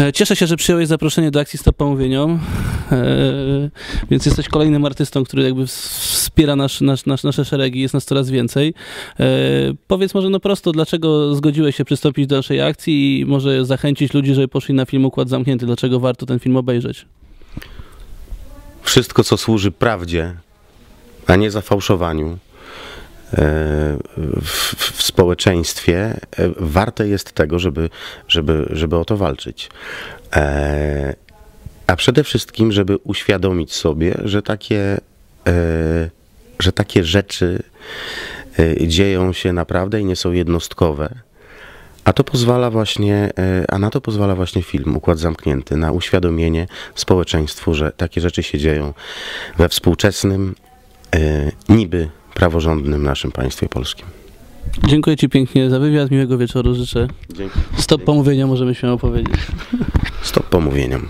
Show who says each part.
Speaker 1: E, Cieszę się, że przyjąłeś zaproszenie do akcji Stop Pomówieniom, e, więc jesteś kolejnym artystą, który jakby ws- wspiera nasz, nasz, nasz, nasze szeregi, jest nas coraz więcej. E, Powiedz może no prosto, dlaczego zgodziłeś się przystąpić do naszej akcji i może zachęcić ludzi, żeby poszli na film Układ Zamknięty, dlaczego warto ten film obejrzeć?
Speaker 2: Wszystko, co służy prawdzie, a nie zafałszowaniu w, w społeczeństwie, e, warte jest tego, żeby, żeby, żeby o to walczyć. E, A przede wszystkim, żeby uświadomić sobie, że takie, e, że takie rzeczy dzieją się naprawdę i nie są jednostkowe. A to pozwala właśnie, a na to pozwala właśnie film Układ Zamknięty, na uświadomienie społeczeństwu, że takie rzeczy się dzieją we współczesnym, niby praworządnym naszym państwie polskim.
Speaker 1: Dziękuję Ci pięknie za wywiad, miłego wieczoru życzę.
Speaker 2: Dzięki.
Speaker 1: Stop Pomówienia możemy śmiało powiedzieć.
Speaker 2: Stop pomówieniom.